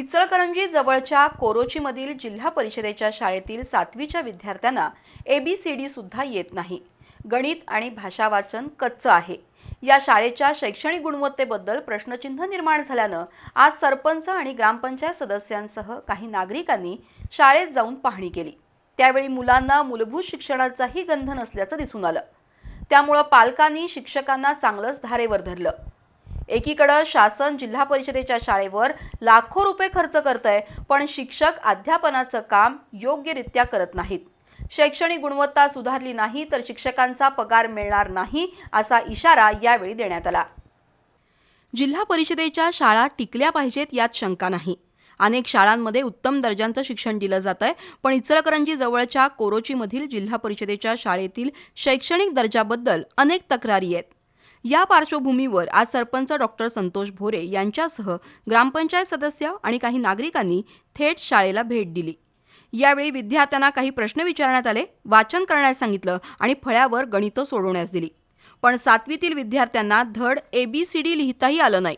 इचलकरंजी जवळच्या कोरोचीमधील जिल्हा परिषदेच्या शाळेतील सातवीच्या विद्यार्थ्यांना ए बी सी सुद्धा येत नाही. गणित आणि भाषा वाचन कच्चं आहे. या शाळेच्या शैक्षणिक गुणवत्तेबद्दल प्रश्नचिन्ह निर्माण झाल्यानं आज सरपंच आणि ग्रामपंचायत सदस्यांसह काही नागरिकांनी शाळेत जाऊन पाहणी केली. त्यावेळी मुलांना मूलभूत शिक्षणाचाही गंध नसल्याचं दिसून आलं. त्यामुळं पालकांनी शिक्षकांना चांगलंच धारेवर धरलं. एकीकडं शासन जिल्हा परिषदेच्या शाळेवर लाखो रुपये खर्च करतंय पण शिक्षक अध्यापनाचं काम योग्यरित्या करत नाहीत. शैक्षणिक गुणवत्ता सुधारली नाही तर शिक्षकांचा पगार मिळणार नाही असा इशारा यावेळी देण्यात आला. जिल्हा परिषदेच्या शाळा टिकल्या पाहिजेत यात शंका नाही. अनेक शाळांमध्ये उत्तम दर्जाचं शिक्षण दिलं जात आहे पण इचलकरंजी जवळच्या कोरोचीमधील जिल्हा परिषदेच्या शाळेतील शैक्षणिक दर्जाबद्दल अनेक तक्रारी आहेत. या पार्श्वभूमीवर आज सरपंच डॉक्टर संतोष भोरे यांच्यासह ग्रामपंचायत सदस्य आणि काही नागरिकांनी थेट शाळेला भेट दिली. यावेळी विद्यार्थ्यांना काही प्रश्न विचारण्यात आले वाचन करण्यास सांगितलं आणि फळ्यावर गणितं सोडवण्यास दिली. पण सातवीतील विद्यार्थ्यांना धड ए बी सी डी लिहिताही आलं नाही.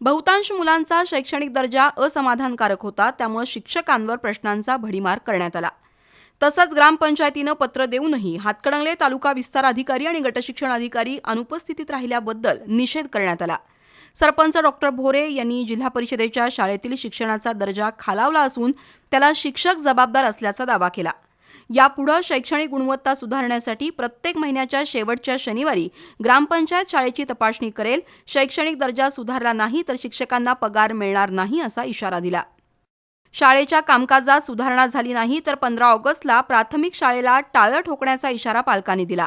बहुतांश मुलांचा शैक्षणिक दर्जा असमाधानकारक होता त्यामुळे शिक्षकांवर प्रश्नांचा भडीमार करण्यात आला. तसंच ग्रामपंचायतीनं पत्र देऊनही हातकणंगले तालुका विस्तार अधिकारी आणि गटशिक्षण अधिकारी अनुपस्थितीत राहिल्याबद्दल निषेध करण्यात आला. सरपंच डॉक्टर भोरे यांनी जिल्हा परिषदेच्या शाळेतील शिक्षणाचा दर्जा खालावला असून त्याला शिक्षक जबाबदार असल्याचा दावा केला. यापुढं शैक्षणिक गुणवत्ता सुधारण्यासाठी प्रत्येक महिन्याच्या शेवटच्या शनिवारी ग्रामपंचायत शाळेची तपासणी करेल शैक्षणिक दर्जा सुधारला नाही तर शिक्षकांना पगार मिळणार नाही असा इशारा दिला. शाळेच्या कामकाजात सुधारणा झाली नाही तर पंधरा ऑगस्टला प्राथमिक शाळेला टाळं ठोकण्याचा इशारा पालकांनी दिला.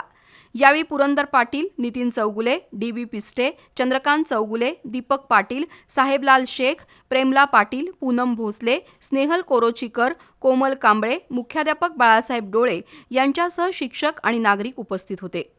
यावेळी पुरंदर पाटील नितीन चौगुले डी बी पिस्टे चंद्रकांत चौगुले दीपक पाटील साहेबलाल शेख प्रेमला पाटील पूनम भोसले स्नेहल कोरोचीकर कोमल कांबळे मुख्याध्यापक बाळासाहेब डोळे यांच्यासह शिक्षक आणि नागरिक उपस्थित होते.